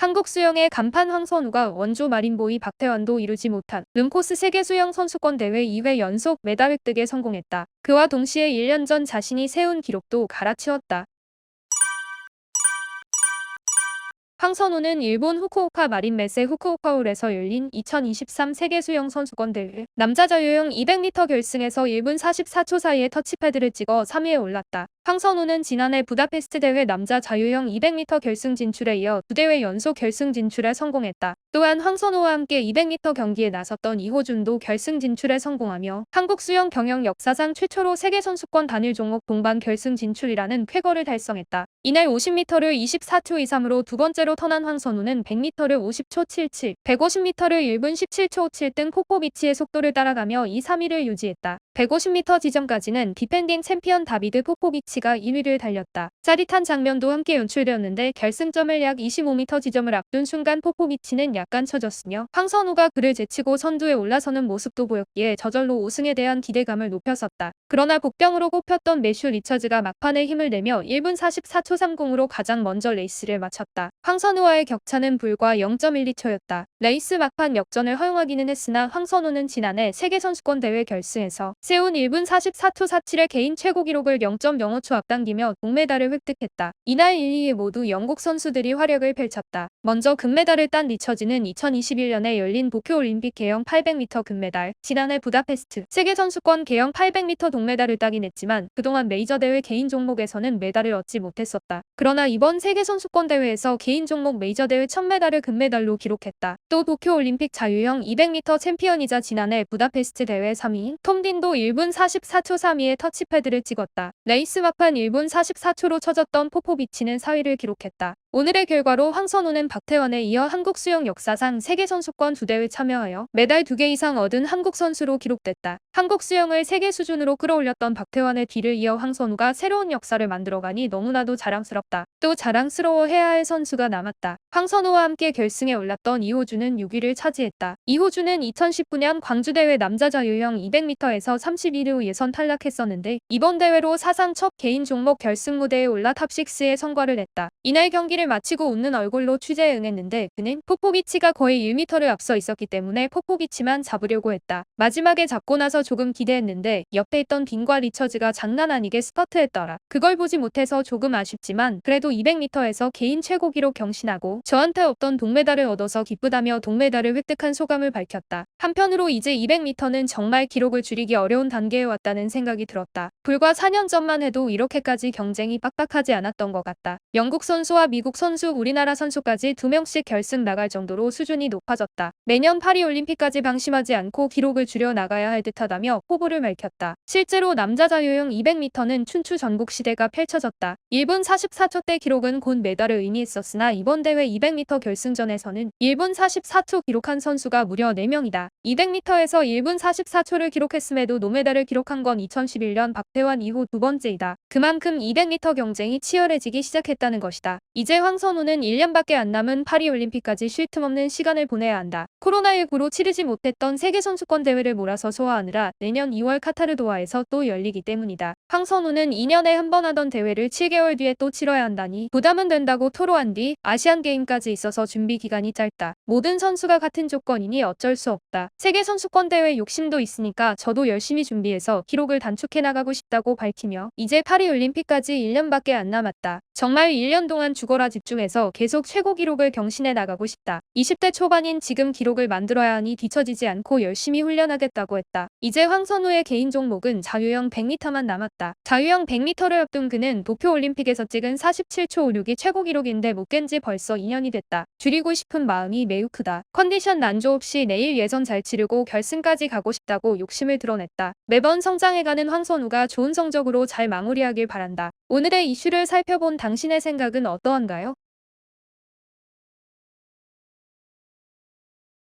한국 수영의 간판 황선우가 원조 마린보이 박태환도 이루지 못한 름코스 세계 수영 선수권 대회 2회 연속 메달 획득에 성공했다. 그와 동시에 1년 전 자신이 세운 기록도 갈아치웠다. 황선우는 일본 후쿠오카 마린메세 후쿠오카홀에서 열린 2023 세계 수영 선수권 대회 남자 자유형 200m 결승에서 1분 44초 사이에 터치패드를 찍어 3위에 올랐다. 황선우는 지난해 부다페스트 대회 남자 자유형 200m 결승 진출에 이어 두 대회 연속 결승 진출에 성공했다. 또한 황선우와 함께 200m 경기에 나섰던 이호준도 결승 진출에 성공하며 한국 수영 경영 역사상 최초로 세계 선수권 단일 종목 동반 결승 진출이라는 쾌거를 달성했다. 이날 50m를 24초 23으로 두 번째로 턴한 황선우는 100m를 50초 77, 150m를 1분 17초 57등 포포비치의 속도를 따라가며 2, 3위를 유지했다. 150m 지점까지는 디펜딩 챔피언 다비드 포포비치 가 1위를 달렸다. 짜릿한 장면도 함께 연출되었는데 결승점을 약 25m 지점을 앞둔 순간 포포비치는 약간 처졌으며 황선우가 그를 제치고 선두에 올라서는 모습도 보였기에 저절로 우승에 대한 기대감을 높였었다. 그러나 복병으로 꼽혔던 매슈 리처즈가 막판에 힘을 내며 1분 44초 30으로 가장 먼저 레이스를 마쳤다. 황선우와의 격차는 불과 0.12초였다. 레이스 막판 역전을 허용하기는 했으나 황선우는 지난해 세계선수권 대회 결승에서 세운 1분 44초 47의 개인 최고 기록을 0.05초 앞당기며 동메달을 획득했다. 이날 1, 2위 모두 영국 선수들이 활약을 펼쳤다. 먼저 금메달을 딴 리처즈는 2021년에 열린 도쿄올림픽 개영 800m 금메달, 지난해 부다페스트 세계선수권 개영 800m 동메달을 따긴 했지만 그동안 메이저 대회 개인 종목에서는 메달을 얻지 못했었다. 그러나 이번 세계선수권 대회에서 개인 종목 메이저 대회 첫 메달을 금메달로 기록했다. 또 도쿄올림픽 자유형 200m 챔피언이자 지난해 부다페스트 대회 3위인 톰딘도 1분 44초 3위에 터치패드를 찍었다. 레이스 막판 1분 44초로 쳐졌던 포포비치는 4위를 기록했다. 오늘의 결과로 황선우는 박태환에 이어 한국 수영 역사상 세계선수권 두 대회 참여하여 메달 2개 이상 얻은 한국 선수로 기록됐다. 한국 수영을 세계 수준으로 끌어올렸던 박태환의 뒤를 이어 황선우가 새로운 역사를 만들어가니 너무나도 자랑스럽다. 또 자랑스러워해야 할 선수가 남았다. 황선우와 함께 결승에 올랐던 이호준은 6위를 차지했다. 이호준은 2019년 광주대회 남자 자유형 200m에서 31위 예선 탈락했었는데 이번 대회로 사상 첫 개인 종목 결승 무대에 올라 탑6에 성과를 냈다. 이날 경기 를 마치고 웃는 얼굴로 취재에 응했는데 그는 포포비치가 거의 1m를 앞서 있었기 때문에 포포비치만 잡으려고 했다. 마지막에 잡고 나서 조금 기대했는데 옆에 있던 빈과 리처즈가 장난 아니게 스퍼트했더라. 그걸 보지 못해서 조금 아쉽지만 그래도 200m에서 개인 최고 기록 경신하고 저한테 없던 동메달을 얻어서 기쁘다며 동메달을 획득한 소감을 밝혔다. 한편으로 이제 200m는 정말 기록을 줄이기 어려운 단계에 왔다는 생각이 들었다. 불과 4년 전만 해도 이렇게까지 경쟁이 빡빡하지 않았던 것 같다. 영국 선수와 미국 선수, 우리나라 선수까지 두 명씩 결승 나갈 정도로 수준이 높아졌다. 매년 파리올림픽까지 방심하지 않고 기록을 줄여 나가야 할 듯하다며 포부를 밝혔다. 실제로 남자 자유형 200m는 춘추 전국 시대가 펼쳐졌다. 1분 44초대 기록은 곧 메달을 의미했었으나 이번 대회 200m 결승전에서는 1분 44초 기록한 선수가 무려 4명이다. 200m에서 1분 44초를 기록했음에도 노메달을 기록한 건 2011년 박태환 이후 두 번째이다. 그만큼 200m 경쟁이 치열해지기 시작했다는 것이다. 이제 황선우는 1년밖에 안 남은 파리올림픽까지 쉴 틈 없는 시간을 보내야 한다. 코로나19로 치르지 못했던 세계선수권 대회를 몰아서 소화하느라 내년 2월 카타르 도하에서 또 열리기 때문이다. 황선우는 2년에 한 번 하던 대회를 7개월 뒤에 또 치러야 한다니 부담은 된다고 토로한 뒤 아시안게임까지 있어서 준비 기간이 짧다. 모든 선수가 같은 조건이니 어쩔 수 없다. 세계선수권 대회 욕심도 있으니까 저도 열심히 준비해서 기록을 단축해 나가고 싶다고 밝히며 이제 파리올림픽까지 1년밖에 안 남았다. 정말 1년 동안 죽어라 집중해서 계속 최고 기록을 경신해 나가고 싶다. 20대 초반인 지금 기록을 만들어야 하니 뒤처지지 않고 열심히 훈련하겠다고 했다. 이제 황선우의 개인 종목은 자유형 100m만 남았다. 자유형 100m를 앞둔 그는 도쿄올림픽에서 찍은 47초 56이 최고 기록인데 못 깬 지 벌써 2년이 됐다. 줄이고 싶은 마음이 매우 크다. 컨디션 난조 없이 내일 예선 잘 치르고 결승까지 가고 싶다고 욕심을 드러냈다. 매번 성장해가는 황선우가 좋은 성적으로 잘 마무리하길 바란다. 오늘의 이슈를 살펴본 당신의 생각은 어떠한가 요?